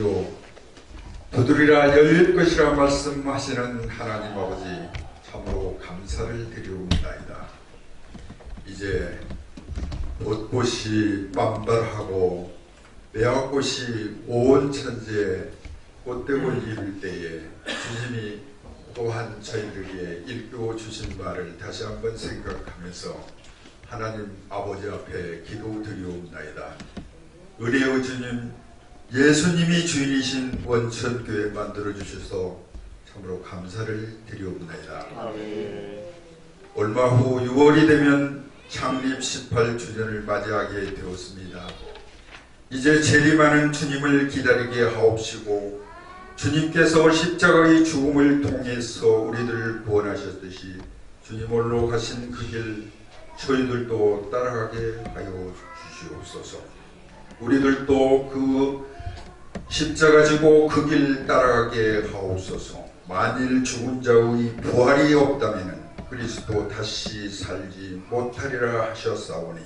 주요 두드리라 열릴 것이라 말씀하시는 하나님 아버지 참으로 감사를 드리옵나이다. 이제 옷꽃이 만발하고 매화꽃이 온 천지에 꽃대고 이를 때에 주님이 또한 저희들에게 일깨워 주신 말을 다시 한번 생각하면서 하나님 아버지 앞에 기도 드리옵나이다. 의뢰의 주님 예수님이 주인이신 원천 교회 만들어 주셔서 참으로 감사를 드리옵나이다. 얼마 후 6월이 되면 창립 18주년을 맞이하게 되었습니다. 이제 재림하는 주님을 기다리게 하옵시고 주님께서 십자가의 죽음을 통해서 우리들을 구원하셨듯이 주님 홀로 가신 그 길 저희들도 따라가게 하여 주시옵소서. 우리들도 그 십자가 지고 그 길 따라가게 하옵소서. 만일 죽은 자의 부활이 없다면 그리스도 다시 살지 못하리라 하셨사오니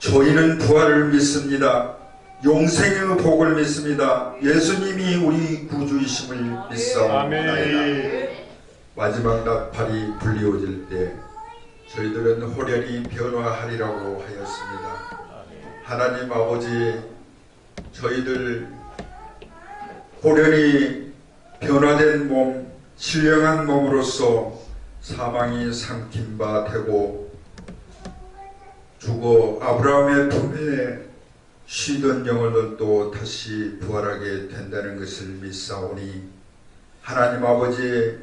저희는 부활을 믿습니다. 용생의 복을 믿습니다. 예수님이 우리 구주이심을 믿사옵나이다. 마지막 나팔이 불리워질 때 저희들은 호련히 변화하리라고 하였습니다. 하나님 아버지 저희들 호련히 변화된 몸, 신령한 몸으로서 사망이 삼킨 바 되고 죽어 아브라함의 품에 쉬던 영혼들도 다시 부활하게 된다는 것을 믿사오니 하나님 아버지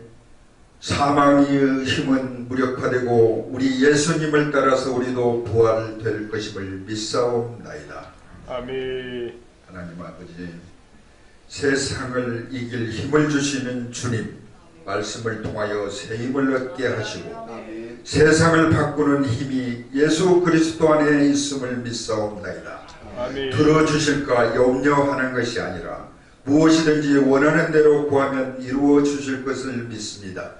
사망의 힘은 무력화되고 우리 예수님을 따라서 우리도 부활될 것임을 믿사옵나이다. 아멘. 하나님 아버지 세상을 이길 힘을 주시는 주님 말씀을 통하여 새 힘을 얻게 하시고 세상을 바꾸는 힘이 예수 그리스도 안에 있음을 믿사옵나이다. 들어주실까 염려하는 것이 아니라 무엇이든지 원하는 대로 구하면 이루어 주실 것을 믿습니다.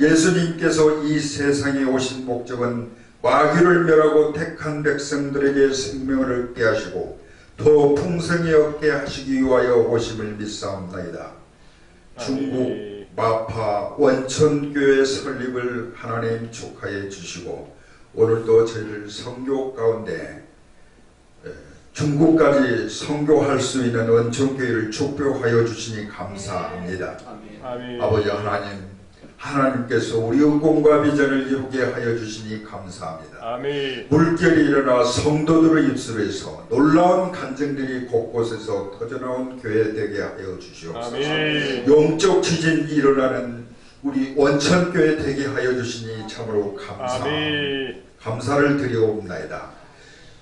예수님께서 이 세상에 오신 목적은 마귀를 멸하고 택한 백성들에게 생명을 얻게 하시고 더 풍성히 얻게 하시기 위하여 오심을 믿사옵나이다. 중국 아멘. 마파 원천교회 설립을 하나님 축하해 주시고 오늘도 저희를 성교 가운데 에, 중국까지 선교할 수 있는 원천교회를 축복하여 주시니 감사합니다. 아멘. 아버지 하나님, 하나님께서 우리의 꿈과 비전을 이루게 하여 주시니 감사합니다. 아멘. 물결이 일어나 성도들의 입술에서 놀라운 간증들이 곳곳에서 터져나온 교회 되게 하여 주시옵소서. 아멘. 영적 지진이 일어나는 우리 원천교회 되게 하여 주시니 참으로 감사, 아멘. 감사를 드리옵나이다.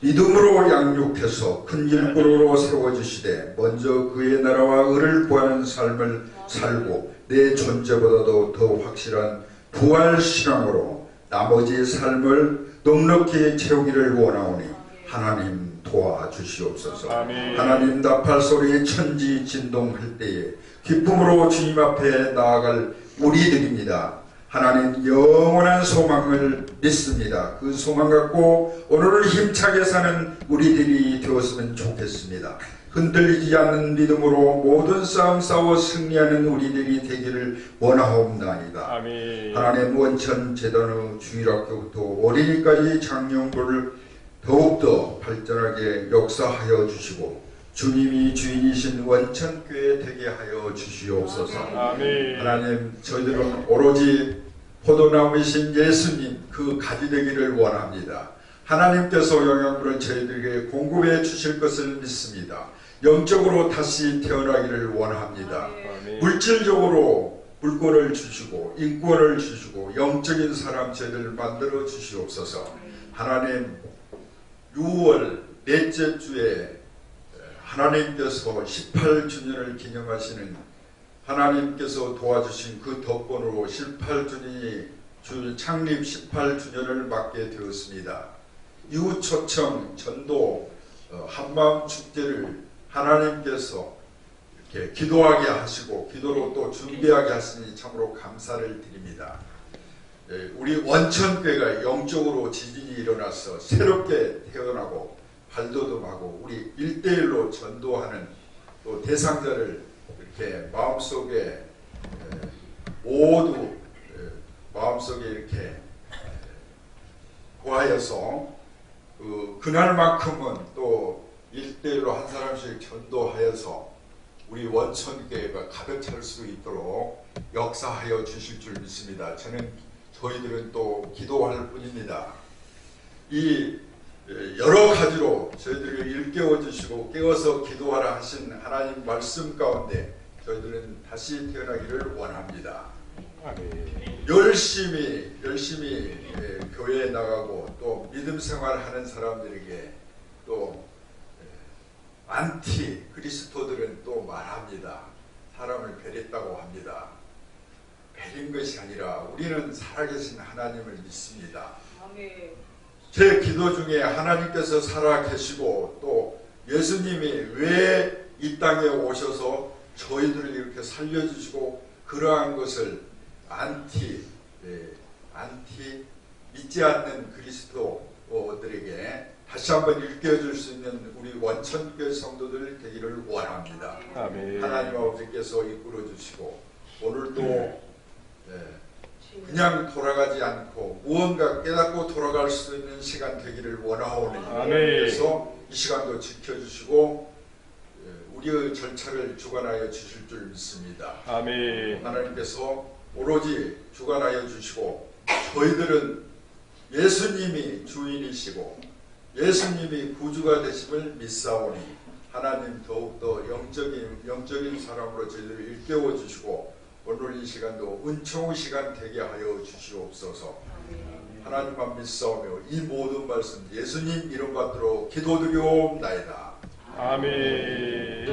믿음으로 양육해서 큰 일꾼으로 세워주시되 먼저 그의 나라와 의를 구하는 삶을 살고 내 존재보다도 더 확실한 부활 신앙으로 나머지 삶을 넉넉히 채우기를 원하오니 하나님 도와주시옵소서. 아멘. 하나님 나팔 소리에 천지 진동할 때에 기쁨으로 주님 앞에 나아갈 우리들입니다. 하나님 영원한 소망을 믿습니다. 그 소망 갖고 오늘을 힘차게 사는 우리들이 되었으면 좋겠습니다. 흔들리지 않는 믿음으로 모든 싸움 싸워 승리하는 우리들이 되기를 원하옵나이다. 아멘. 하나님 원천 재단의 주일학교부터 어린이까지 장년부를 더욱더 발전하게 역사하여 주시고 주님이 주인이신 원천교회 되게 하여 주시옵소서. 아멘. 하나님 저희들은 오로지 포도나무이신 예수님 그 가지 되기를 원합니다. 하나님께서 영양분을 저희들에게 공급해 주실 것을 믿습니다. 영적으로 다시 태어나기를 원합니다. 아멘. 물질적으로 물권을 주시고 인권을 주시고 영적인 사람 저희들 만들어 주시옵소서. 하나님 6월 넷째 주에 하나님께서 18주년을 기념하시는 하나님께서 도와주신 그 덕분으로 18주년이 주 창립 18주년을 맞게 되었습니다. 이웃 초청 전도 어, 한마음 축제를 하나님께서 이렇게 기도하게 하시고 기도로 또 준비하게 하시니 참으로 감사를 드립니다. 예, 우리 원천교회가 영적으로 지진이 일어나서 새롭게 태어나고 발돋움하고 우리 일대일로 전도하는 또 대상자를 이렇게 마음속에 에, 모두 에, 마음속에 이렇게 에, 구하여서 그 그날만큼은 또 일대일로한 사람씩 전도하여서 우리 원천교회가 가득 찰 수 있도록 역사하여 주실 줄 믿습니다. 저는 저희들은 또 기도할 뿐입니다. 이 에, 여러 가지로 저희들을 일깨워 주시고 깨워서 기도하라 하신 하나님 말씀 가운데 저희들은 다시 태어나기를 원합니다. 아멘. 열심히 열심히 예, 교회에 나가고 또 믿음 생활하는 사람들에게 또 예, 안티 그리스도들은 또 말합니다. 사람을 베렸다고 합니다. 베린 것이 아니라 우리는 살아계신 하나님을 믿습니다. 제 기도 중에 하나님께서 살아 계시고 또 예수님이 왜 이 땅에 오셔서 저희들을 이렇게 살려주시고 그러한 것을 안티 예, 안티 믿지 않는 그리스도들에게 다시 한번 일깨워줄 수 있는 우리 원천교회 성도들 되기를 원합니다. 아멘. 하나님 아버지께서 이끌어 주시고 오늘도 네. 예, 그냥 돌아가지 않고 무언가 깨닫고 돌아갈 수 있는 시간 되기를 원하오니. 그래서 이 시간도 지켜주시고 예, 우리의 절차를 주관하여 주실 줄 믿습니다. 아멘. 하나님께서 오로지 주관하여 주시고 저희들은 예수님이 주인이시고 예수님이 구주가 되심을 믿사오니 하나님 더욱더 영적인 영적인 사람으로 저희들을 일깨워 주시고 오늘 이 시간도 은총의 시간 되게 하여 주시옵소서. 하나님만 믿사오며 이 모든 말씀 예수님 이름 받들어 기도드리옵나이다. 아멘.